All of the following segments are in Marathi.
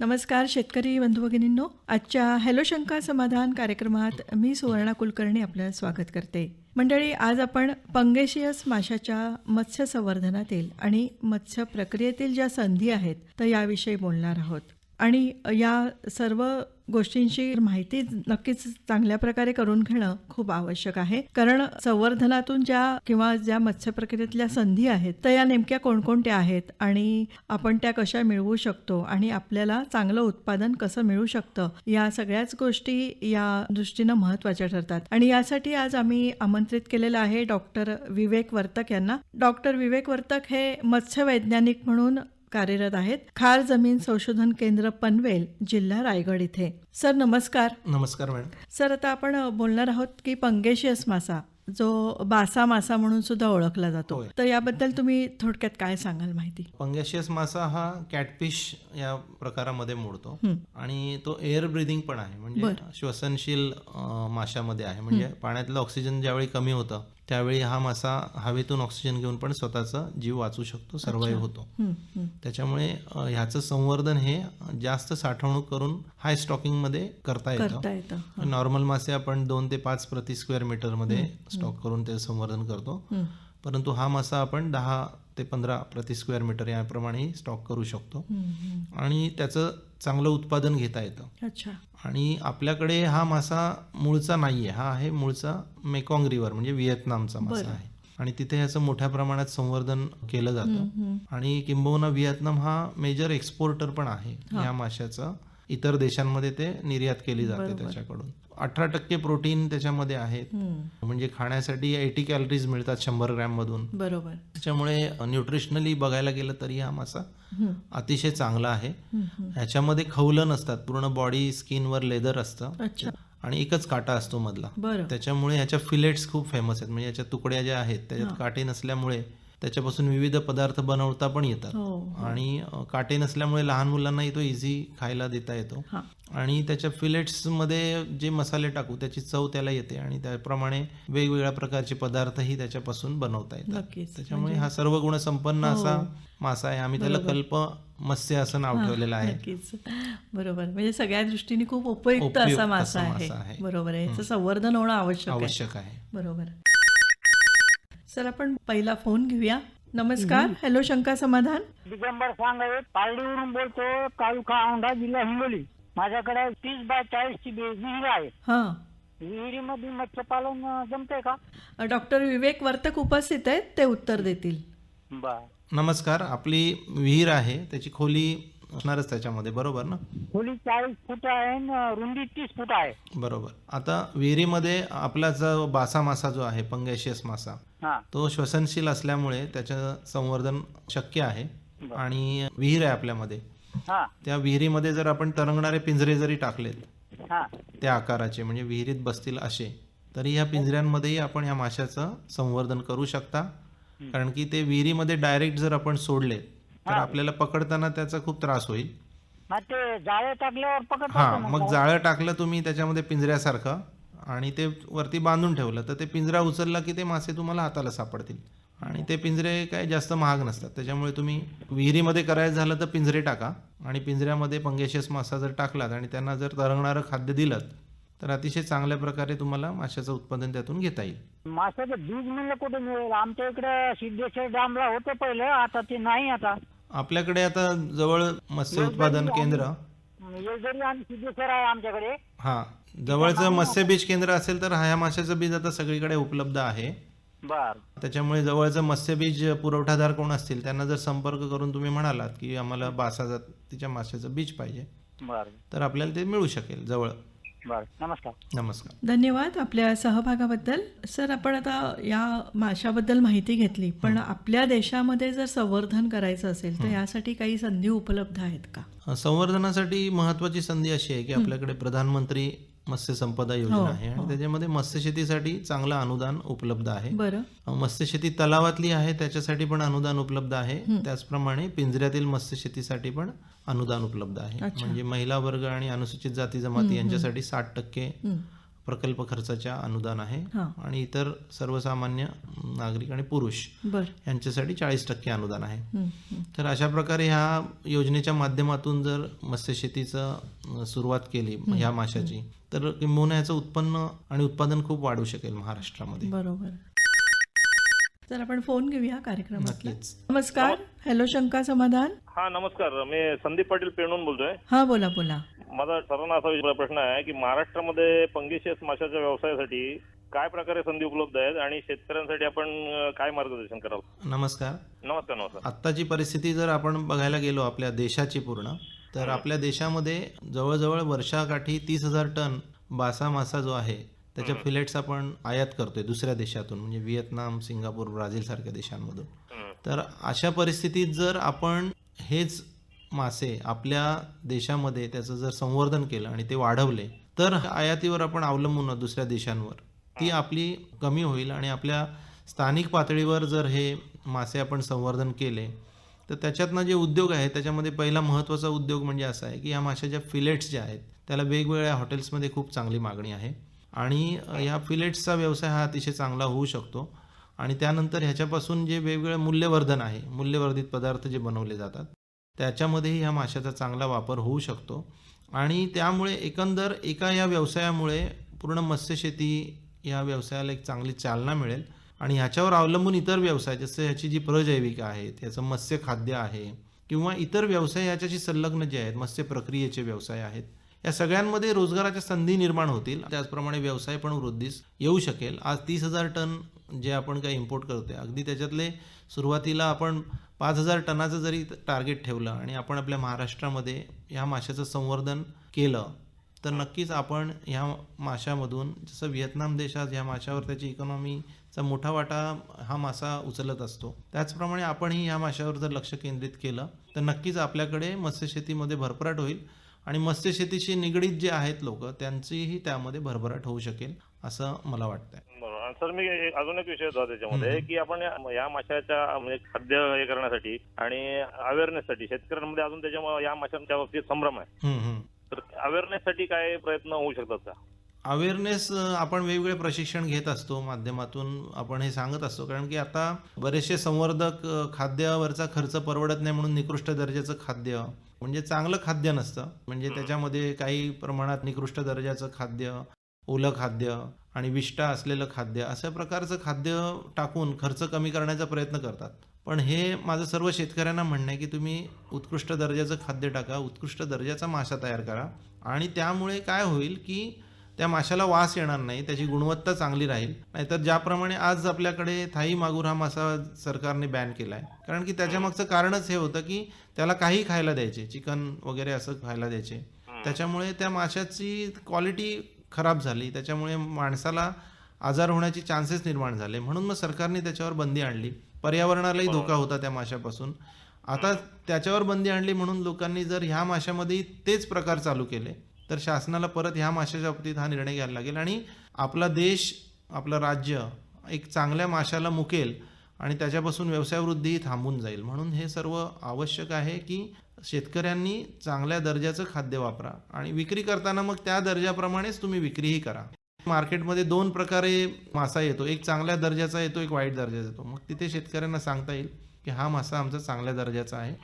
नमस्कार शेतकरी बंधू भगिनींनो. आजच्या हॅलो शंका समाधान कार्यक्रमात मी सुवर्णा कुलकर्णी आपलं स्वागत करते. मंडळी आज आपण पंगेशियस माशाच्या मत्स्य संवर्धनातील आणि मत्स्य प्रक्रियेतील ज्या संधी आहेत तर याविषयी बोलणार आहोत. आणि या सर्व गोष्टींची माहिती नक्कीच चांगल्या प्रकारे करून घेणं खूप आवश्यक आहे. कारण संवर्धनातून ज्या किंवा ज्या मत्स्य प्रक्रियेतल्या संधी आहेत तर या नेमक्या कोणकोणत्या आहेत आणि आपण त्या कशा मिळवू शकतो आणि आपल्याला चांगलं उत्पादन कसं मिळू शकतं या सगळ्याच गोष्टी या दृष्टीनं महत्त्वाच्या ठरतात. आणि यासाठी आज आम्ही आमंत्रित केलेलं आहे डॉक्टर विवेक वर्तक यांना. डॉक्टर विवेक वर्तक हे मत्स्य वैज्ञानिक म्हणून कार्यरत आहेत. खार जमीन संशोधन केंद्र पनवेल जिल्हा रायगड इथे. सर नमस्कार. नमस्कार मॅडम. सर आता आपण बोलणार आहोत की पंगेशियस मासा जो बासा मासा म्हणून सुद्धा ओळखला जातो. तर याबद्दल तुम्ही थोडक्यात काय सांगाल माहिती? पंगॅशियस मासा हा कॅटफिश या प्रकारामध्ये मोडतो. आणि तो एअर ब्रिदिंग पण आहे. म्हणजे. श्वसनशील माशामध्ये आहे. म्हणजे पाण्यातलं ऑक्सिजन ज्यावेळी कमी होतं त्यावेळी हा मासा हवेतून ऑक्सिजन घेऊन पण स्वतःचा जीव वाचू शकतो सर्वाईव्ह होतो. त्याच्यामुळे ह्याचं संवर्धन हे जास्त साठवणूक करून हाय स्टॉकिंगमध्ये करता येतं. नॉर्मल मासे आपण दोन ते पाच प्रति स्क्वेअर मीटरमध्ये स्टॉक करून ते संवर्धन करतो. परंतु हा मासा आपण दहा ते पंधरा प्रति स्क्वेअर मीटर याप्रमाणे स्टॉक करू शकतो. आणि त्याचं चांगलं उत्पादन घेता येतं. अच्छा. आणि आपल्याकडे हा मासा मूळचा नाहीये. हा आहे मूळचा मेकॉंग रिव्हर म्हणजे व्हिएतनामचा मासा आहे. आणि तिथे ह्याचं मोठ्या प्रमाणात संवर्धन केलं जातं. आणि किंबहुना व्हिएतनाम हा मेजर एक्सपोर्टर पण आहे या माशाचं. इतर देशांमध्ये ते निर्यात केली जाते त्याच्याकडून. अठरा टक्के प्रोटीन त्याच्यामध्ये आहेत. म्हणजे खाण्यासाठी एटी कॅलरीज मिळतात शंभर ग्रॅम मधून बरोबर. त्याच्यामुळे न्यूट्रिशनली बघायला गेलं तरी हा मासा. अतिशय चांगला आहे. ह्याच्यामध्ये खवलं नसतात. पूर्ण बॉडी स्किनवर लेदर असतं. अच्छा. आणि एकच काटा असतो मधला. त्याच्यामुळे ह्याच्या फिलेट्स खूप फेमस आहेत. म्हणजे याच्या तुकड्या ज्या आहेत त्याच्यात काटे नसल्यामुळे त्याच्यापासून विविध पदार्थ बनवता पण येतात. हो. आणि काटे नसल्यामुळे लहान मुलांनाही तो इझी खायला देता येतो. हा. आणि त्याच्या फिलेट्समध्ये जे मसाले टाकू त्याची चव त्याला येते आणि त्याप्रमाणे वेगवेगळ्या प्रकारचे पदार्थही त्याच्यापासून बनवता येतात. त्याच्यामुळे हा सर्व गुण संपन्न असा मासा आहे. आम्ही त्याला कल्प मत्स्य असं नाव ठेवलेलं आहे. बरोबर. म्हणजे सगळ्या दृष्टीने खूप उपयुक्त असा मासा आहे. बरोबर आहे. याचं संवर्धन होणं आवश्यक आहे. बरोबर. सर आपण पहिला फोन घेऊया. नमस्कार. हॅलो शंका समाधान. दिगंबर सांगावे पारडीवरून बोलतो तालुका औंढा जिल्हा हिंगोली. माझ्याकडे तीस बाय चाळीस ची विहीर आहे. हा. विहिरीमध्ये मत्स्यपालन अं, जमतंय का? डॉक्टर विवेक वर्तक उपस्थित आहेत ते उत्तर देतील. बर. नमस्कार. आपली विहीर आहे त्याची खोली असणारच त्याच्यामध्ये बरोबर ना? खोली चाळीस फूट आहे रुंदी तीस फूट आहे. बरोबर. आता विहिरीमध्ये आपला जो बासा मासा जो आहे पंगॅशियस मासा हा. तो श्वसनशील असल्यामुळे त्याचं संवर्धन शक्य आहे आणि विहीर आहे आपल्यामध्ये. हा. त्या विहिरीमध्ये जर आपण तरंगणारे पिंजरे जरी टाकलेत हा. त्या आकाराचे म्हणजे विहिरीत बसतील असे तरी ह्या पिंजऱ्यांमध्येही आपण या माशाचं संवर्धन करू शकता. कारण की ते विहिरीमध्ये डायरेक्ट जर आपण सोडले तर आपल्याला पकडताना त्याचा खूप त्रास होईल. मग ते जाळे टाकल्यावर पकडतात हा मग जाळं टाकलं तुम्ही त्याच्यामध्ये पिंजऱ्यासारखं आणि ते वरती बांधून ठेवलं तर ते पिंजरा उचलला की ते मासे तुम्हाला हाताला सापडतील. आणि ते पिंजरे काय जास्त महाग नसतात. त्याच्यामुळे तुम्ही विहिरीमध्ये करायचं झालं तर पिंजरे टाका आणि पिंजऱ्यामध्ये पंगेशियस मासा जर टाकलात आणि त्यांना जर तरंगणारं खाद्य दिलं तर अतिशय चांगल्या प्रकारे तुम्हाला माशाचं उत्पादन त्यातून घेता येईल. माशाचं बीज म्हणलं कुठे मिळेल? आमच्या इकडे सिद्धेश्वर डॅमला होतं पहिलं आता ते नाही आता. आपल्याकडे आता जवळ मत्स्य उत्पादन केंद्र. येलदरी आणि सिद्धेश्वर आहे आमच्याकडे. हा जवळचं मत्स्य बीज केंद्र असेल तर ह्या माशाचं बीज आता सगळीकडे उपलब्ध आहे. बर. त्याच्यामुळे जवळचं मत्स्यबीज पुरवठादार कोण असतील त्यांना जर संपर्क करून तुम्ही म्हणालात की आम्हाला बासा जातीच्या माशाचं बीज पाहिजे बर. तर आपल्याला ते मिळू शकेल जवळ. नमस्कार. नमस्कार. धन्यवाद आपल्या सहभागाबद्दल. सर आपण आता या माशाबद्दल माहिती घेतली पण आपल्या देशामध्ये जर संवर्धन करायचं असेल तर यासाठी काही संधी उपलब्ध आहेत का? संवर्धनासाठी महत्वाची संधी अशी आहे की आपल्याकडे प्रधानमंत्री मत्स्य संपदा योजना आहे आणि त्याच्यामध्ये मत्स्यशेतीसाठी चांगलं अनुदान उपलब्ध आहे. बरं. मत्स्यशेती तलावातली आहे त्याच्यासाठी पण अनुदान उपलब्ध आहे. त्याचप्रमाणे पिंजऱ्यातील मत्स्यशेतीसाठी पण अनुदान उपलब्ध आहे. म्हणजे महिला वर्ग आणि अनुसूचित जाती जमाती यांच्यासाठी साठ टक्के प्रकल्प खर्चाच्या अनुदान आहे. हां. आणि इतर सर्वसामान्य नागरिक आणि पुरुष बर. यांच्यासाठी चाळीस टक्के अनुदान आहे. हं, हं. तर अशा प्रकारे ह्या योजनेच्या माध्यमातून जर मत्स्यशेतीचं अ, सुरुवात केली ह्या माशाची तर किंबहुना याचं उत्पन्न आणि उत्पादन खूप वाढू शकेल महाराष्ट्रामध्ये. बरोबर. तर आपण फोन घेऊया कार्यक्रमातला. नक्कीच. नमस्कार. हॅलो शंका समाधान. हा नमस्कार. मी संदीप पाटील पेणून बोलतोय. हा बोला बोला. माझा सरांना असा विचार- प्रश्न आहे की महाराष्ट्रामध्ये पंगेशियस माशाच्या व्यवसायासाठी काय प्रकारे संधी उपलब्ध आहेत आणि शेतकऱ्यांसाठी आपण काय मार्गदर्शन करावं नमस्कार. नमस्कार नमस्कार. आत्ताची परिस्थिती जर आपण बघायला गेलो आपल्या देशाची पूर्ण तर आपल्या देशामध्ये जवळजवळ वर्षाकाठी तीस हजार टन बासा मासा जो आहे त्याच्या फिलेट्स आपण आयात करतोय दुसऱ्या देशातून म्हणजे व्हिएतनाम सिंगापूर ब्राझील सारख्या देशांमधून. तर अशा परिस्थितीत जर आपण हेच मासे आपल्या देशामध्ये त्याचं जर संवर्धन केलं आणि ते वाढवले तर आयातीवर आपण अवलंबून दुसऱ्या देशांवर. ती आपली कमी होईल आणि आपल्या स्थानिक पातळीवर जर हे मासे आपण संवर्धन केले तर त्याच्यातनं जे उद्योग आहे त्याच्यामध्ये पहिला महत्त्वाचा उद्योग म्हणजे असा आहे की या माशाच्या फिलेट्स ज्या आहेत त्याला वेगवेगळ्या हॉटेल्समध्ये खूप चांगली मागणी आहे. आणि या ह्या फिलेट्सचा व्यवसाय हा अतिशय चांगला होऊ शकतो. आणि त्यानंतर ह्याच्यापासून जे वेगवेगळे मूल्यवर्धन आहे मूल्यवर्धित पदार्थ जे बनवले जातात त्याच्यामध्येही ह्या माशाचा चांगला वापर होऊ शकतो. आणि त्यामुळे एकंदर एका या व्यवसायामुळे पूर्ण मत्स्यशेती या व्यवसायाला एक चांगली चालना मिळेल. आणि ह्याच्यावर अवलंबून इतर व्यवसाय जसं ह्याची जी प्रजैविका आहेत याचं मत्स्य खाद्य आहे किंवा इतर व्यवसाय याच्याशी संलग्न जे आहेत मत्स्य प्रक्रियेचे व्यवसाय आहेत या सगळ्यांमध्ये रोजगाराच्या संधी निर्माण होतील. त्याचप्रमाणे व्यवसाय पण वृद्धीस येऊ शकेल. आज तीस हजार टन जे आपण काही इम्पोर्ट करतोय अगदी त्याच्यातले सुरुवातीला आपण पाच हजार टनाचं जरी टार्गेट ठेवलं आणि आपण आपल्या महाराष्ट्रामध्ये ह्या माशाचं संवर्धन केलं तर नक्कीच आपण ह्या माशामधून जसं व्हिएतनाम देशात ह्या माशावर त्याची इकॉनॉमीचा मोठा वाटा हा मासा उचलत असतो. त्याचप्रमाणे आपणही ह्या माशावर जर लक्ष केंद्रित केलं तर नक्कीच आपल्याकडे मत्स्यशेतीमध्ये भरभराट होईल आणि मत्स्यशेतीशी निगडीत जे आहेत लोक त्यांचीही त्यामध्ये भरभराट होऊ शकेल असं मला वाटतंय. सर मी अजून एक विषय होता त्याच्यामध्ये की आपण या- माशाच्या म्हणजे खाद्य हे करण्यासाठी आणि अवेअरनेससाठी शेतकऱ्यांमध्ये अजून त्याच्या या माशांच्या बाबतीत संभ्रम आहे. तर अवेअरनेससाठी काय प्रयत्न होऊ शकतात का? अवेअरनेस आपण वेगवेगळे प्रशिक्षण घेत असतो माध्यमातून. आपण हे सांगत असतो कारण की आता बरेचसे संवर्धक खाद्यावरचा खर्च परवडत नाही म्हणून निकृष्ट दर्जाचं खाद्य म्हणजे चांगलं खाद्य नसतं. म्हणजे त्याच्यामध्ये काही प्रमाणात निकृष्ट दर्जाचं खाद्य ओलं खाद्य आणि विष्ठा असलेलं खाद्य अशा प्रकारचं खाद्य टाकून खर्च कमी करण्याचा प्रयत्न करतात. पण हे माझं सर्व शेतकऱ्यांना म्हणणं आहे की तुम्ही उत्कृष्ट दर्जाचं खाद्य टाका उत्कृष्ट दर्जाचा मासा तयार करा. आणि त्यामुळे काय होईल की त्या माशाला वास येणार नाही त्याची गुणवत्ता चांगली राहील. नाहीतर ज्याप्रमाणे आज आपल्याकडे थाई मागूर हा मासा सरकारने बॅन केला आहे कारण की त्याच्यामागचं कारणच हे होतं की त्याला काही खायला द्यायचे चिकन वगैरे असं खायला द्यायचे. त्याच्यामुळे त्या माशाची क्वालिटी खराब झाली. त्याच्यामुळे माणसाला आजार होण्याचे चान्सेस निर्माण झाले. म्हणून मग सरकारने त्याच्यावर बंदी आणली. पर्यावरणालाही धोका होता त्या माशापासून. आता त्याच्यावर बंदी आणली म्हणून लोकांनी जर ह्या माशामध्ये तेच प्रकार चालू केले तर शासनाला परत ह्या माशाच्या बाबतीत हा निर्णय घ्यायला लागेल. आणि आपला देश आपलं राज्य एक चांगल्या माशाला मुकेल आणि त्याच्यापासून व्यवसाय वृद्धीही थांबून जाईल. म्हणून हे सर्व आवश्यक आहे की शेतकऱ्यांनी चांगल्या दर्जाचं खाद्य वापरा आणि विक्री करताना मग त्या दर्जाप्रमाणेच तुम्ही विक्रीही करा. मार्केटमध्ये दोन प्रकारे मासा येतो. एक चांगल्या दर्जाचा येतो एक वाईट दर्जाचा येतो. मग तिथे शेतकऱ्यांना सांगता येईल की हा मासा आमचा चांगल्या दर्जाचा आहे.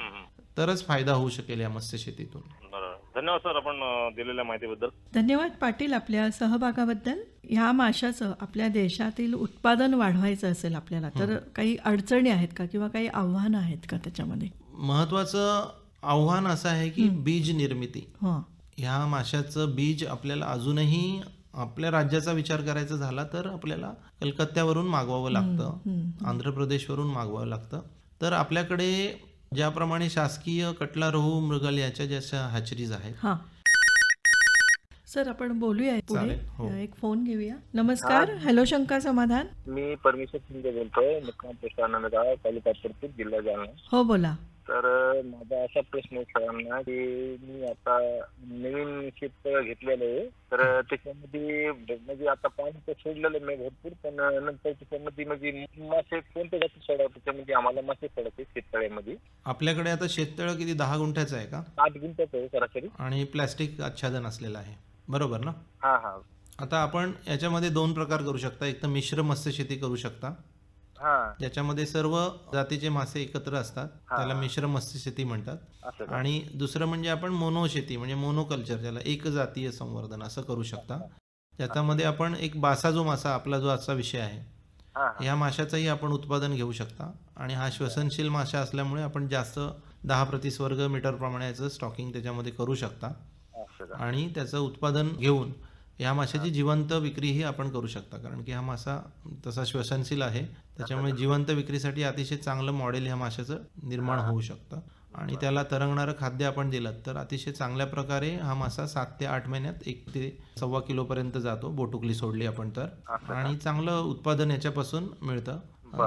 तरच फायदा होऊ शकेल या मत्स्यशेतीतून. बरोबर धन्यवाद सर आपण दिलेल्या माहितीबद्दल. धन्यवाद पाटील आपल्या सहभागाबद्दल. ह्या माशाचं आपल्या देशातील उत्पादन वाढवायचं असेल आपल्याला तर काही अडचणी आहेत का किंवा काही आव्हानं आहेत का त्याच्यामध्ये? महत्वाचं आव्हान असं आहे की बीज निर्मिती. ह्या माशाचं बीज आपल्याला अजूनही आपल्या राज्याचा विचार करायचा झाला तर आपल्याला कलकत्त्यावरून मागवावं लागतं आंध्र प्रदेशवरून मागवावं लागतं. तर आपल्याकडे ज्याप्रमाणे शासकीय कटला रोहू मृगल याच्या ज्या हॅचरीज आहेत. हां. सर आपण बोलूया हो. एक फोन घेऊया. नमस्कार हॅलो शंका समाधान. मी परमेश्वर शिंदे बोलतोय. मुक्काम पोस्ट आनंदगाव तालुका परतूर जिल्हा जालना. हो बोला. तर माझा असा प्रश्न आहे सरांना की मी आता नवीन शेत घेतलेलं आहे. तर त्याच्यामध्ये म्हणजे आता पाणी तर सोडलेलं मी भरपूर पण नंतर त्याच्यामध्ये म्हणजे मासे कोणत्या जाती सोडावं? त्याच्यामध्ये आम्हाला मासे सोडायचे शेततळ्यामध्ये. आपल्याकडे आता शेततळं किती? दहा गुंठ्याचं आहे का? आठ गुंठ्याचं आहे सरासरी. आणि प्लॅस्टिक आच्छादन असलेलं आहे. बरोबर ना? हा हा. आता आपण याच्यामध्ये दोन प्रकार करू शकता. एक तर मिश्र मत्स्यशेती करू शकता. ज्याच्यामध्ये सर्व जातीचे मासे एकत्र असतात त्याला मिश्र मत्स्यशेती म्हणतात असं का? आणि दुसरं म्हणजे आपण मोनो शेती म्हणजे मोनोकल्चर ज्याला एक जातीय संवर्धन असं करू शकता ज्याच्यामध्ये आपण एक बासा जो मासा आपला जो आजचा विषय आहे. ह्या माशाचंही आपण उत्पादन घेऊ शकता आणि हा श्वसनशील मासा असल्यामुळे आपण जास्त दहा प्रतिस्वर्ग मीटर प्रमाणे याचं स्टॉकिंग त्याच्यामध्ये करू शकता? आणि त्याचं उत्पादन घेऊन ह्या माशाची जिवंत विक्रीही आपण करू शकता कारण की हा मासा तसा श्वसनशील आहे. त्याच्यामुळे जिवंत विक्रीसाठी अतिशय चांगलं मॉडेल ह्या माशाचं निर्माण होऊ शकतं. आणि त्याला तरंगणारं खाद्य आपण दिलं तर अतिशय चांगल्या प्रकारे हा मासा सात ते आठ महिन्यात एक ते सव्वा किलोपर्यंत जातो बोटुकली सोडली आपण तर. आणि चांगलं उत्पादन याच्यापासून मिळतं.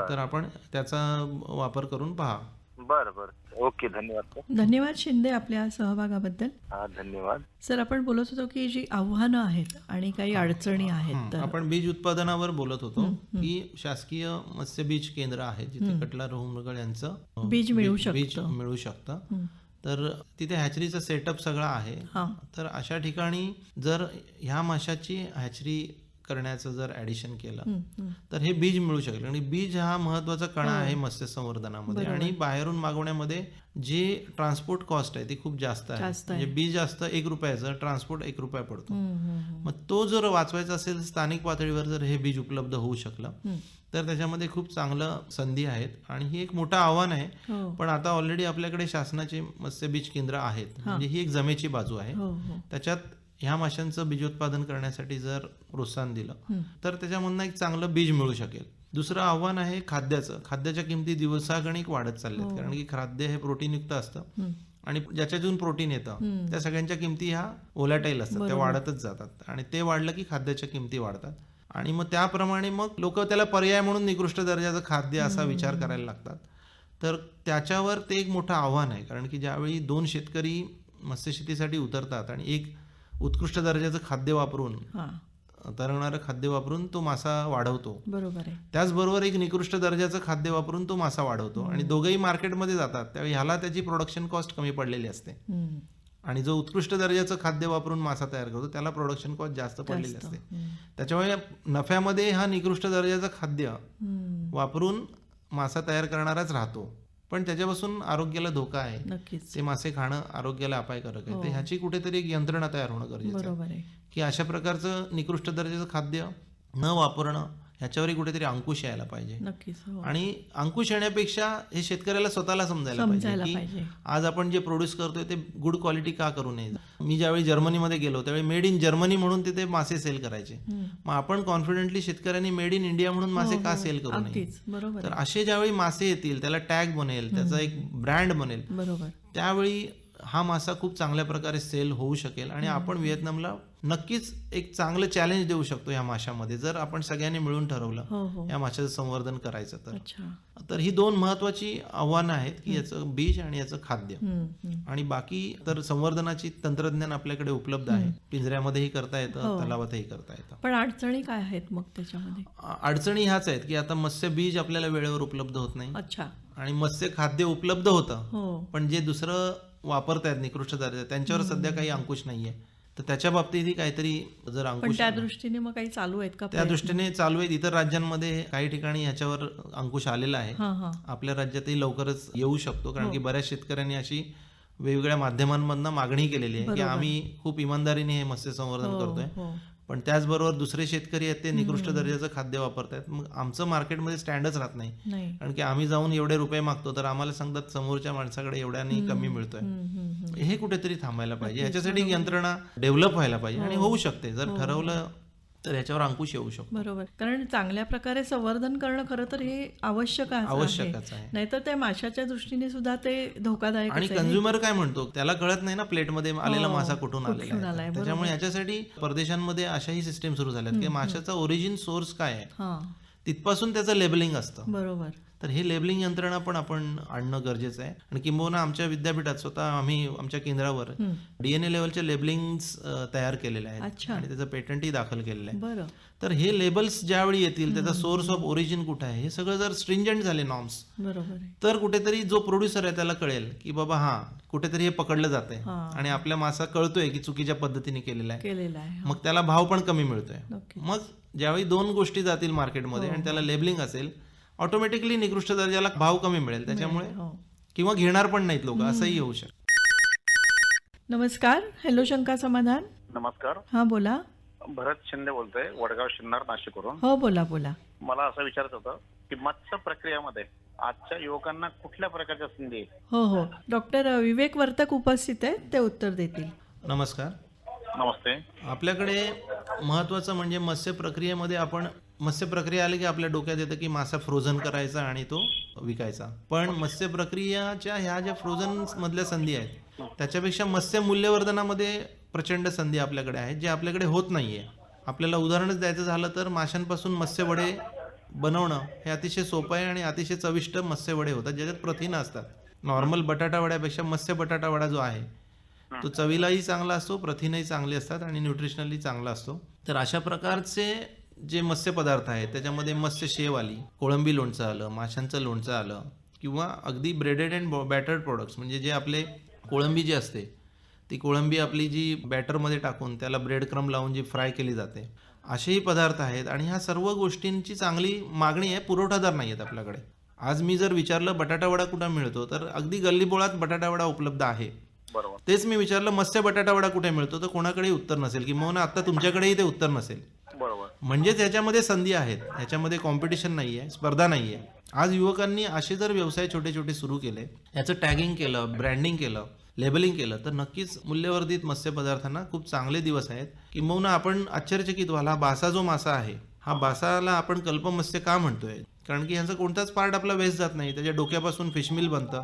तर आपण त्याचा वापर करून पहा. बरं बरं. ओके धन्यवाद धन्यवाद शिंदे आपल्या सहभागाबद्दल. हा धन्यवाद. सर आपण बोलत होतो की जी आव्हानं आहेत आणि काही अडचणी आहेत तर आपण बीज उत्पादनावर बोलत होतो की शासकीय मत्स्य बीज केंद्र आहे जिथे कटला रोहू मृगळ यांचं बीज मिळू बीज मिळू शकतं. तर तिथे हॅचरीचा सेटअप सगळा आहे. हां. तर अशा ठिकाणी जर ह्या माशाची हॅचरी करण्याचं जर ऍडिशन केलं हं, हं. तर हे बीज मिळू शकेल. आणि बीज हा महत्त्वाचा कणा आहे मत्स्य संवर्धनामध्ये आणि बाहेरून मागवण्यामध्ये जे ट्रान्सपोर्ट कॉस्ट आहे ती खूप जास्त आहे. जास्त म्हणजे बीज असतं एक रुपयाचं ट्रान्सपोर्ट एक रुपया पडतो. हं, हं, हं. मग तो जर वाचवायचा असेल स्थानिक पातळीवर जर हे बीज उपलब्ध होऊ शकलं हं. तर त्याच्यामध्ये खूप चांगलं संधी आहेत. आणि ही एक मोठं आव्हान आहे. हो. पण आता ऑलरेडी आपल्याकडे शासनाचे मत्स्य बीज केंद्र आहेत. म्हणजे ही एक जमेची बाजू आहे. हो हो. त्याच्यात ह्या माशांचं बीजोत्पादन करण्यासाठी जर प्रोत्साहन दिलं हं. तर त्याच्यामधनं एक चांगलं बीज मिळू शकेल. दुसरं आव्हान आहे खाद्याचं. खाद्याच्या किमती दिवसागणिक वाढत चालल्यात. कारण की खाद्य हे प्रोटीनयुक्त असतं. हं. आणि ज्याच्यातून प्रोटीन येतं त्या सगळ्यांच्या किमती ह्या ओलाटाईल असतात. त्या वाढतच जातात. आणि ते वाढलं की खाद्याच्या किमती वाढतात. आणि मग त्याप्रमाणे मग लोक त्याला पर्याय म्हणून निकृष्ट दर्जाचं खाद्य असा विचार करायला लागतात. तर त्याच्यावर ते एक मोठं आव्हान आहे. कारण की ज्यावेळी दोन शेतकरी मत्स्यशेतीसाठी उतरतात आणि एक उत्कृष्ट दर्जाचं खाद्य वापरून तरंगणारं खाद्य वापरून तो मासा वाढवतो बरोबर आहे त्याचबरोबर एक निकृष्ट दर्जाचं खाद्य वापरून तो मासा वाढवतो आणि दोघंही मार्केटमध्ये जातात त्यावेळी ह्याला त्याची प्रोडक्शन कॉस्ट कमी पडलेली असते. आणि जो उत्कृष्ट दर्जाचं खाद्य वापरून मासा तयार करतो त्याला प्रोडक्शन कॉस्ट जास्त पडलेली. असते. त्याच्यामुळे नफ्यामध्ये हा निकृष्ट दर्जाचं खाद्य. वापरून मासा तयार करणाराच राहतो पण त्याच्यापासून आरोग्याला धोका आहे. ते मासे खाणं आरोग्याला अपायकारक आहे. तर ह्याची कुठेतरी एक यंत्रणा तयार होणं गरजेचं आहे. की अशा प्रकारचं निकृष्ट दर्जाचं खाद्य न वापरणं ह्याच्यावरही कुठेतरी अंकुश यायला पाहिजे नक्कीच हो आणि अंकुश येण्यापेक्षा हे शेतकऱ्याला स्वतःला समजायला पाहिजे. की आज आपण जे प्रोड्यूस करतोय ते गुड क्वालिटी का करू नये मी ज्यावेळी जर्मनीमध्ये गेलो त्यावेळी मेड इन जर्मनी म्हणून तिथे मासे सेल करायचे हं. मग आपण कॉन्फिडेंटली शेतकऱ्यांनी मेड इन इंडिया म्हणून मासे हो, का हो. सेल करू नये तर. असे ज्यावेळी मासे येतील त्याला टॅग बनेल त्याचा एक ब्रँड बनेल बरोबर त्यावेळी हा मासा खूप चांगल्या प्रकारे सेल होऊ शकेल आणि आपण व्हिएतनामला नक्कीच एक चांगलं चॅलेंज देऊ शकतो या माशामध्ये जर आपण सगळ्यांनी मिळून ठरवलं हो हो. या माशाचं संवर्धन करायचं तर. तर ही दोन महत्वाची आव्हानं आहेत की याचं बीज आणि याचं खाद्य. हं, हं. आणि बाकी तर संवर्धनाची तंत्रज्ञान आपल्याकडे उपलब्ध आहे. पिंजऱ्यामध्येही करता हो. येतं तलावातही करता येतं. पण अडचणी काय आहेत मग त्याच्यामध्ये? अडचणी ह्याच आहेत की आता मत्स्य बीज आपल्याला वेळेवर उपलब्ध होत नाही. अच्छा. आणि मत्स्य खाद्य उपलब्ध होतं. हो. पण जे दुसरं वापरतायत निकृष्ट दर्जा त्यांच्यावर सध्या काही अंकुश नाहीये. तर त्याच्या बाबतीतही काहीतरी जर अंकुश त्या दृष्टीने मग काही चालू आहेत का त्या दृष्टीने चालू आहेत. इतर राज्यांमध्ये काही ठिकाणी ह्याच्यावर अंकुश आलेला आहे. हां हां. आपल्या राज्यातही लवकरच येऊ शकतो कारण की बऱ्याच शेतकऱ्यांनी अशी वेगवेगळ्या माध्यमांमधनं मागणी केलेली आहे की आम्ही खूप इमानदारीने हे मत्स्य संवर्धन करतोय. हो. पण त्याचबरोबर दुसरे शेतकरी आहेत ते निकृष्ट दर्जाचं खाद्य वापरतायत. मग आमचं मार्केटमध्ये स्टँडच राहत नाही. कारण की आम्ही जाऊन एवढे रुपये मागतो तर आम्हाला सांगतात समोरच्या माणसाकडे एवढ्याने कमी मिळतोय. हं, हं, हं. हे कुठेतरी थांबायला पाहिजे. ह्याच्यासाठी एक यंत्रणा डेव्हलप व्हायला पाहिजे. आणि होऊ शकते. जर ठरवलं तर याच्यावर अंकुश येऊ शकतो. बरोबर. कारण चांगल्या प्रकारे संवर्धन करणं खरं तर हे आवश्यक आहे आवश्यकच आहे. नाहीतर त्या माशाच्या दृष्टीने सुद्धा ते धोकादायक आणि कन्झ्युमर काय म्हणतो त्याला कळत नाही ना प्लेटमध्ये आलेला मासा कुठून आलेला हो, आहे त्याच्यामुळे याच्यासाठी परदेशांमध्ये अशाही सिस्टीम सुरू झाल्यात की माशाचा ओरिजिन सोर्स काय आहे? हां. तिथपासून त्याचं लेबलिंग असतं. बरोबर. तर हे लेबलिंग यंत्रणा पण आपण आणणं गरजेचं आहे. आणि किंबहुना आमच्या विद्यापीठात स्वतः आम्ही आमच्या केंद्रावर हं. डीएनए लेवलचे लेबलिंग्स तयार केलेले आहेत. आणि त्याचं पेटंटही दाखल केलेलं आहे. बरं. तर हे लेबल्स ज्यावेळी येतील त्याचा सोर्स ऑफ ओरिजिन कुठं आहे हे सगळं जर स्ट्रिंजंट झाले नॉर्म्स आहे. तर कुठेतरी जो प्रोड्युसर आहे त्याला कळेल की बाबा हा कुठेतरी हे पकडलं जातंय. हा. आणि आपल्या मासा कळतोय की चुकीच्या पद्धतीने केलेला आहे. आहे मग त्याला भाव पण कमी मिळतोय. मग ज्यावेळी दोन गोष्टी जातील मार्केटमध्ये आणि त्याला लेबलिंग असेल ऑटोमॅटिकली निकृष्ट दर्जाला भाव कमी मिळेल त्याच्यामुळे हो. किंवा घेणार पण नाहीत लोक असंही होऊ शकतं. नमस्कार हॅलो शंका समाधान. नमस्कार. हा बोला. भरत शिंदे बोलतोय वडगाव शिन्नर नाशिकवरून. हो बोला बोला. मला असं विचारायचं होतं की मत्स्य प्रक्रियामध्ये आजच्या युवकांना कुठल्या प्रकारच्या संधी? हो हो. डॉक्टर विवेक वर्तक उपस्थित आहेत ते उत्तर देतील. नमस्कार. नमस्ते. आपल्याकडे महत्त्वाचं म्हणजे मत्स्य प्रक्रियेमध्ये आपण मत्स्य प्रक्रिया आली की आपल्या डोक्यात येतं की मासा फ्रोझन करायचा आणि तो विकायचा. पण मत्स्य प्रक्रियाच्या ह्या ज्या फ्रोझन मधल्या संधी आहेत त्याच्यापेक्षा मत्स्य मूल्यवर्धनामध्ये प्रचंड संधी आपल्याकडे आहेत जे आपल्याकडे होत नाहीये. आपल्याला उदाहरणच द्यायचं झालं तर माशांपासून मत्स्य वडे बनवणं हे अतिशय सोपं आहे आणि अतिशय चविष्ट मत्स्य वडे होतात ज्याच्यात प्रथिनं असतात. नॉर्मल बटाटा वड्यापेक्षा मत्स्य बटाटा वडा जो आहे तो चवीलाही चांगला असतो प्रथिनही चांगली असतात आणि न्यूट्रिशनली चांगला असतो. तर अशा प्रकारचे जे मत्स्य पदार्थ आहेत त्याच्यामध्ये मत्स्य शेव आली कोळंबी लोणचं आलं माशांचं लोणचं आलं किंवा अगदी ब्रेडेड अँड बॅटर्ड प्रोडक्ट्स म्हणजे जे आपले कोळंबी जी असते ती कोळंबी आपली जी बॅटरमध्ये टाकून त्याला ब्रेड क्रम लावून जी फ्राय केली जाते असेही पदार्थ आहेत आणि ह्या सर्व गोष्टींची चांगली मागणी आहे पुरवठादार नाही आहेत आपल्याकडे. आज मी जर विचारलं बटाटा वडा कुठं मिळतो तर अगदी गल्लीबोळात बटाटा वडा उपलब्ध आहे. बरोबर. तेच मी विचारलं मत्स्य बटाटा वडा कुठे मिळतो तर कोणाकडेही उत्तर नसेल किंवा आता तुमच्याकडेही ते उत्तर नसेल. म्हणजेच याच्यामध्ये संधी आहेत. ह्याच्यामध्ये कॉम्पिटिशन नाही आहे स्पर्धा नाही आहे आज युवकांनी असे जर व्यवसाय छोटे छोटे सुरू केले याचं टॅगिंग केलं ब्रँडिंग केलं लेबलिंग केलं तर नक्कीच मूल्यवर्धित मत्स्यपदार्थांना खूप चांगले दिवस आहेत. किंबहुना आपण आश्चर्यचकित व्हाल हा बासा जो मासा आहे हा बासाला आपण कल्पमत्स्य का म्हणतोय? कारण की ह्याचा कोणताच पार्ट आपला वेस्ट जात नाही. त्याच्या डोक्यापासून फिशमिल बनतं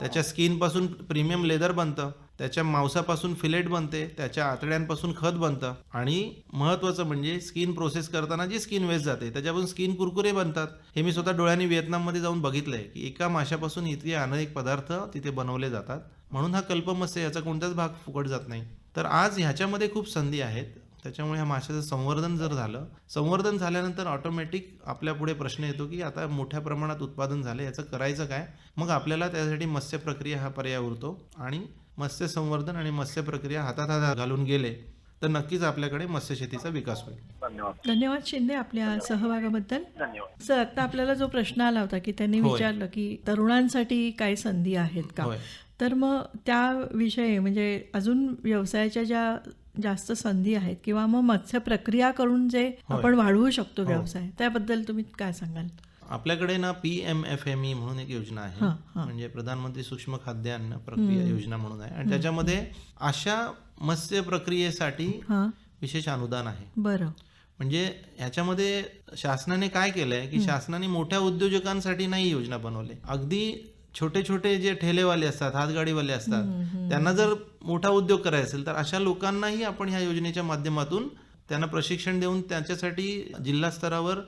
त्याच्या स्किनपासून प्रीमियम लेदर बनतं त्याच्या मांसापासून फिलेट बनते त्याच्या आतड्यांपासून खत बनतं आणि महत्त्वाचं म्हणजे स्किन प्रोसेस करताना जी स्किन वेस्ट जाते त्याच्यापासून स्किन कुरकुरे बनतात. हे मी स्वतः डोळ्यांनी व्हिएतनाममध्ये जाऊन बघितलंय की एका माशापासून इतके अनेक पदार्थ तिथे बनवले जातात. म्हणून हा कल्पमत्स्य याचा कोणताच भाग फुकट जात नाही. तर आज ह्याच्यामध्ये खूप संधी आहेत. त्याच्यामुळे ह्या माशाचं संवर्धन जर झालं संवर्धन झाल्यानंतर ऑटोमॅटिक आपल्या पुढे प्रश्न येतो की आता मोठ्या प्रमाणात उत्पादन झालं याचं करायचं काय? मग आपल्याला त्यासाठी मत्स्य प्रक्रिया हा पर्याय उरतो आणि मत्स्य संवर्धन आणि मत्स्य प्रक्रिया हातात हात घालून गेले तर नक्कीच आपल्याकडे मत्स्यशेतीचा विकास होईल. धन्यवाद. धन्यवाद शिंदे आपल्या सहभागाबद्दल. धन्यवाद. सर आता आपल्याला जो प्रश्न आला होता की त्यांनी. विचारलं की तरुणांसाठी काय संधी आहेत का? तर मग त्याविषयी म्हणजे अजून व्यवसायाच्या ज्या जास्त संधी आहेत किंवा मग मत्स्य प्रक्रिया करून जे. आपण वाढवू शकतो हो. व्यवसाय त्याबद्दल तुम्ही काय सांगाल? आपल्याकडे ना P M F M E म्हणून एक योजना आहे. म्हणजे प्रधानमंत्री सूक्ष्म खाद्यान्न प्रक्रिया योजना म्हणून आहे. आणि त्याच्यामध्ये अशा मत्स्य प्रक्रियेसाठी विशेष अनुदान आहे. बरं. म्हणजे ह्याच्यामध्ये शासनाने काय केलंय की शासनाने मोठ्या उद्योजकांसाठी नाही योजना बनवले. अगदी छोटे छोटे जे ठेलेवाले असतात हातगाडीवाले असतात त्यांना जर मोठा उद्योग करायचा असेल तर अशा लोकांनाही आपण ह्या योजनेच्या माध्यमातून त्यांना प्रशिक्षण देऊन त्यांच्यासाठी जिल्हा स्तरावर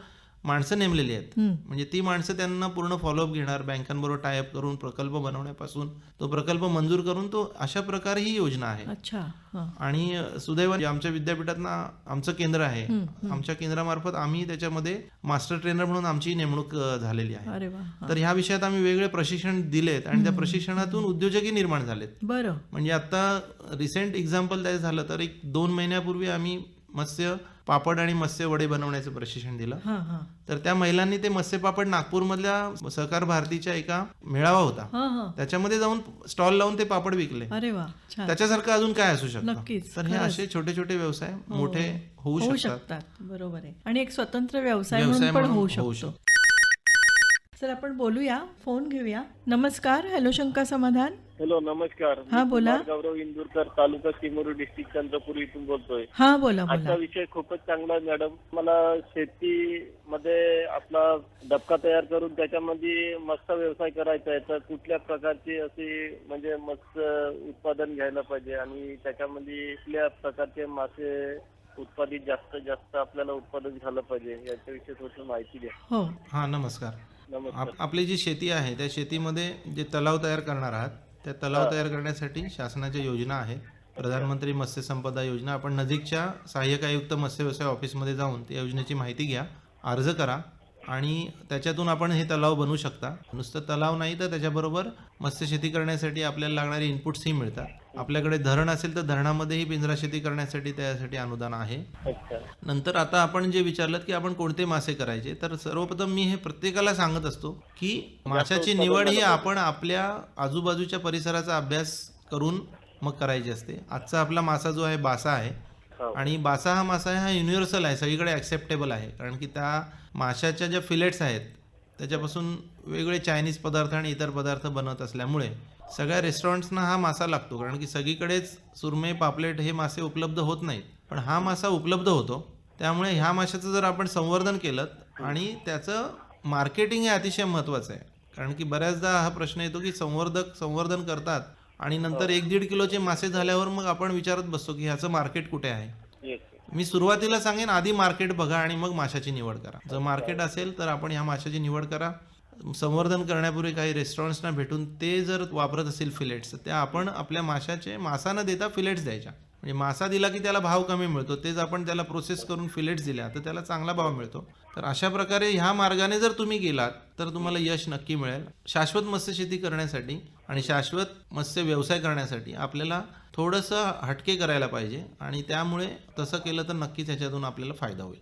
माणसं नेमलेली आहेत. म्हणजे ती माणसं त्यांना पूर्ण फॉलोअप घेणार बँकांबरोबर टायअप करून प्रकल्प बनवण्यापासून. तो प्रकल्प मंजूर करून तो अशा प्रकारे ही योजना आहे. अच्छा आणि सुदैवाने आमच्या विद्यापीठात ना आमचं केंद्र आहे. आमच्या केंद्रामार्फत आम्ही त्याच्यामध्ये मास्टर ट्रेनर म्हणून आमची नेमणूक झालेली आहे. तर ह्या विषयात आम्ही वेगळे प्रशिक्षण दिलेत आणि त्या प्रशिक्षणातून उद्योजकही निर्माण झालेत. बरं. म्हणजे आता रिसेंट एक्झाम्पल द्यायचं झालं तर एक दोन महिन्यापूर्वी आम्ही मत्स्य पापड आणि मत्स्य वडे बनवण्याचं प्रशिक्षण दिलं. हां हां. तर त्या महिलांनी ते मत्स्य पापड नागपूरमधल्या सहकार भारतीच्या एका मेळावा होता. हां हां. त्याच्यामध्ये जाऊन स्टॉल लावून ते पापड विकले. अरे वा त्याच्यासारखं अजून काय असू शकतं? नक्कीच, तर हे. असे छोटे छोटे व्यवसाय मोठे होऊ शकतात. बरोबर आहे. आणि एक स्वतंत्र व्यवसाय होऊ शकतो. सर आपण बोलूया फोन घेऊया. नमस्कार हॅलो शंका समाधान. हॅलो नमस्कार. हा, मी बोला. गौरव इंदूरकर तालुका चिमूर डिस्ट्रिक्ट चंद्रपूर इथून बोलतोय. हा बोला आजचा बोला विषय खूपच चांगला आहे मॅडम. मला शेतीमध्ये आपला डबका तयार करून त्याच्यामध्ये मत्स्य व्यवसाय करायचा आहे. तर कुठल्या प्रकारची अशी म्हणजे मत्स्य उत्पादन घ्यायला पाहिजे? आणि त्याच्यामध्ये कुठल्या प्रकारचे मासे उत्पादित जास्त जास्त आपल्याला उत्पादन झालं पाहिजे? याच्याविषयी थोडं माहिती द्या. हो. हां नमस्कार. नमस्कार. आप आपली जी शेती आहे त्या शेतीमध्ये जे तलाव तयार करणार आहात त्या तलाव तयार करण्यासाठी शासनाच्या योजना आहेत. प्रधानमंत्री मत्स्य संपदा योजना. आपण नजीकच्या सहाय्यक आयुक्त मत्स्य व्यवसाय ऑफिसमध्ये जाऊन त्या योजनेची माहिती घ्या अर्ज करा आणि त्याच्यातून आपण हे तलाव बनवू शकता. नुसतं तलाव नाही तर त्याच्याबरोबर मत्स्य शेती करण्यासाठी आपल्याला लागणारे इनपुट्सही मिळतात. आपल्याकडे धरण असेल तर धरणामध्येही पिंजरा शेती करण्यासाठी त्यासाठी अनुदान आहे. नंतर आता आपण जे विचारलं की आपण कोणते मासे करायचे तर सर्वप्रथम मी हे प्रत्येकाला सांगत असतो की माशाची निवड ही आपण आपल्या आजूबाजूच्या परिसराचा अभ्यास करून मग करायची असते. आजचा आपला मासा जो आहे बासा आहे. हो. आणि बासा हा मासा आहे हा युनिव्हर्सल आहे सगळीकडे ॲक्सेप्टेबल आहे. कारण की त्या माशाच्या ज्या फिलेट्स आहेत त्याच्यापासून वेगवेगळे चायनीज पदार्थ आणि इतर पदार्थ बनत असल्यामुळे सगळ्या रेस्टॉरंट्सना हा मासा लागतो. कारण की सगळीकडेच सुरमई पापलेट हे मासे उपलब्ध होत नाहीत. पण हा मासा उपलब्ध होतो. त्यामुळे ह्या माशाचं जर आपण संवर्धन केलं आणि त्याचं मार्केटिंग हे अतिशय महत्त्वाचं आहे. कारण की बऱ्याचदा हा प्रश्न येतो की संवर्धक संवर्धन करतात आणि नंतर एक दीड किलोचे मासे झाल्यावर मग आपण विचारत बसतो की ह्याचं मार्केट कुठे आहे? मी सुरुवातीला सांगेन आधी मार्केट बघा आणि मग माशाची निवड करा. जर मार्केट असेल तर आपण ह्या माशाची निवड करा. संवर्धन करण्यापूर्वी काही रेस्टॉरंट्सना भेटून ते जर वापरत असेल फिलेट्स तर त्या आपण आपल्या माशाचे मासा न देता फिलेट्स द्यायच्या. म्हणजे मासा दिला की त्याला भाव कमी मिळतो तेच आपण त्याला प्रोसेस करून फिलेट्स दिल्या तर त्याला चांगला भाव मिळतो. तर अशा प्रकारे ह्या मार्गाने जर तुम्ही गेलात तर तुम्हाला यश नक्की मिळेल. शाश्वत मत्स्यशेती करण्यासाठी आणि शाश्वत मत्स्य व्यवसाय करण्यासाठी आपल्याला थोडंसं हटके करायला पाहिजे आणि त्यामुळे तसं केलं तर नक्कीच ह्याच्यातून आपल्याला फायदा होईल.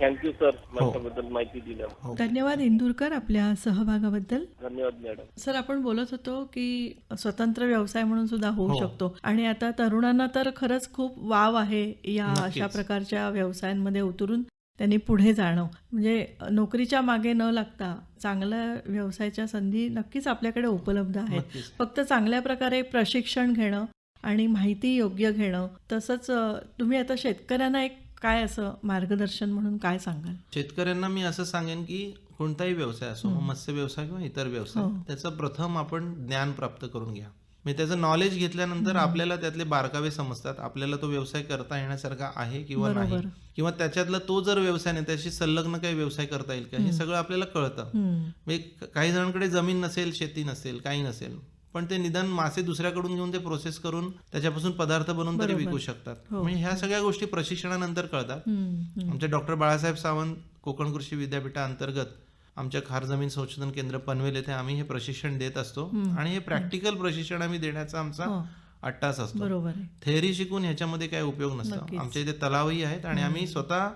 थँक्यू सर माझ्याबद्दल माहिती दिल्या धन्यवाद इंदूरकर आपल्या सहभागाबद्दल. धन्यवाद मॅडम सर आपण बोलत होतो की स्वतंत्र व्यवसाय म्हणून सुद्धा होऊ हो. शकतो. आणि आता तरुणांना तर खरंच खूप वाव आहे या. अशा प्रकारच्या व्यवसायांमध्ये उतरून. त्यांनी पुढे जाणं. म्हणजे नोकरीच्या मागे न लागता चांगल्या व्यवसायाच्या संधी नक्कीच आपल्याकडे उपलब्ध आहेत. फक्त चांगल्या प्रकारे प्रशिक्षण घेणं आणि माहिती योग्य घेणं तसंच तुम्ही आता शेतकऱ्यांना एक काय असं मार्गदर्शन म्हणून काय सांगाल? शेतकऱ्यांना मी असं सांगेन की कोणताही व्यवसाय असो मत्स्य व्यवसाय किंवा इतर व्यवसाय हो. त्याचं प्रथम आपण ज्ञान प्राप्त करून घ्या. म्हणजे त्याचं नॉलेज घेतल्यानंतर आपल्याला त्यातले बारकावे समजतात आपल्याला तो व्यवसाय करता येण्यासारखा आहे किंवा नाही. किंवा त्याच्यातला तो जर व्यवसाय नाही त्याशी संलग्न काही व्यवसाय करता येईल का हे सगळं आपल्याला कळतं. म्हणजे काही जणांकडे जमीन नसेल शेती नसेल काही नसेल पण ते निदान मासे दुसऱ्याकडून घेऊन ते प्रोसेस करून त्याच्यापासून पदार्थ बनवून तरी. विकू शकतात हो. म्हणजे ह्या सगळ्या गोष्टी प्रशिक्षणानंतर कळतात हम्म, हम्म. आमचे डॉक्टर बाळासाहेब सावंत कोकण कृषी विद्यापीठाअंतर्गत आमच्या खार जमीन संशोधन केंद्र पनवेल येथे आम्ही हे प्रशिक्षण देत असतो आणि हे प्रॅक्टिकल प्रशिक्षण आम्ही देण्याचा आमचा हो. अट्टास असतो. बरोबर थेअरी शिकून ह्याच्यामध्ये काही उपयोग नसतो. आमच्या इथे तलावही आहेत आणि आम्ही स्वतः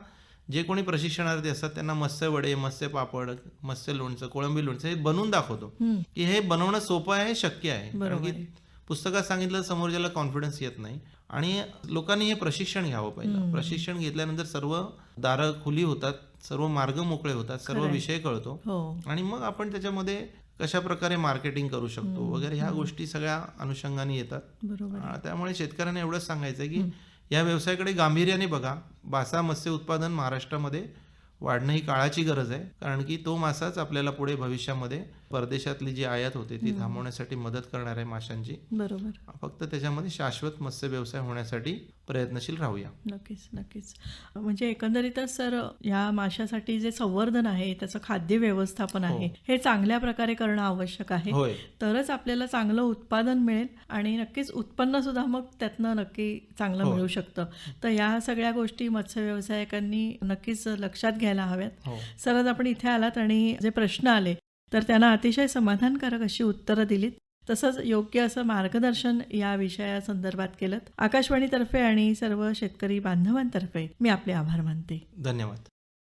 जे कोणी प्रशिक्षणार्थी असतात त्यांना मत्स्य वडे मत्स्य पापड मत्स्य लोणचं कोळंबी लोणचं हे बनवून दाखवतो. की हे बनवणं सोपं आहे शक्य आहे. कारण की. पुस्तकात सांगितलं समोर ज्याला कॉन्फिडन्स येत नाही. आणि लोकांनी हे प्रशिक्षण घ्यावं पहिलं. प्रशिक्षण घेतल्यानंतर सर्व दारं खुली होतात. सर्व मार्ग मोकळे होतात सर्व. विषय कळतो. हो. आणि मग आपण त्याच्यामध्ये कशा प्रकारे मार्केटिंग करू शकतो वगैरे ह्या गोष्टी सगळ्या अनुषंगाने येतात. त्यामुळे शेतकऱ्यांना एवढंच सांगायचं की या व्यवसायाकडे गांभीर्याने बघा. बासा मत्स्य उत्पादन महाराष्ट्रामध्ये वाढणं ही काळाची गरज आहे. कारण की तो मासाच आपल्याला पुढे भविष्यामध्ये परदेशातली जी आयात होते ती थांबवण्यासाठी मदत करणार आहे माशांची. बरोबर. फक्त त्याच्यामध्ये शाश्वत मत्स्य व्यवसाय होण्यासाठी प्रयत्नशील राहूया. नक्कीच नक्कीच. म्हणजे एकंदरीतच सर या माशासाठी जे संवर्धन आहे त्याचं खाद्य व्यवस्थापन आहे हे चांगल्या प्रकारे करणं आवश्यक आहे. तरच आपल्याला चांगलं उत्पादन मिळेल आणि नक्कीच उत्पन्न सुद्धा मग त्यातनं नक्की चांगलं हो. मिळू शकतं. तर या सगळ्या गोष्टी मत्स्य व्यावसायिकांनी नक्कीच लक्षात घ्यायला हव्यात हो. सर आज आपण इथे आलात आणि जे प्रश्न आले तर त्यांना अतिशय समाधानकारक अशी उत्तरं दिलीत. तसंच योग्य असं मार्गदर्शन या विषयासंदर्भात केलं आकाशवाणीतर्फे आणि सर्व शेतकरी बांधवांतर्फे मी आपले आभार मानते. धन्यवाद.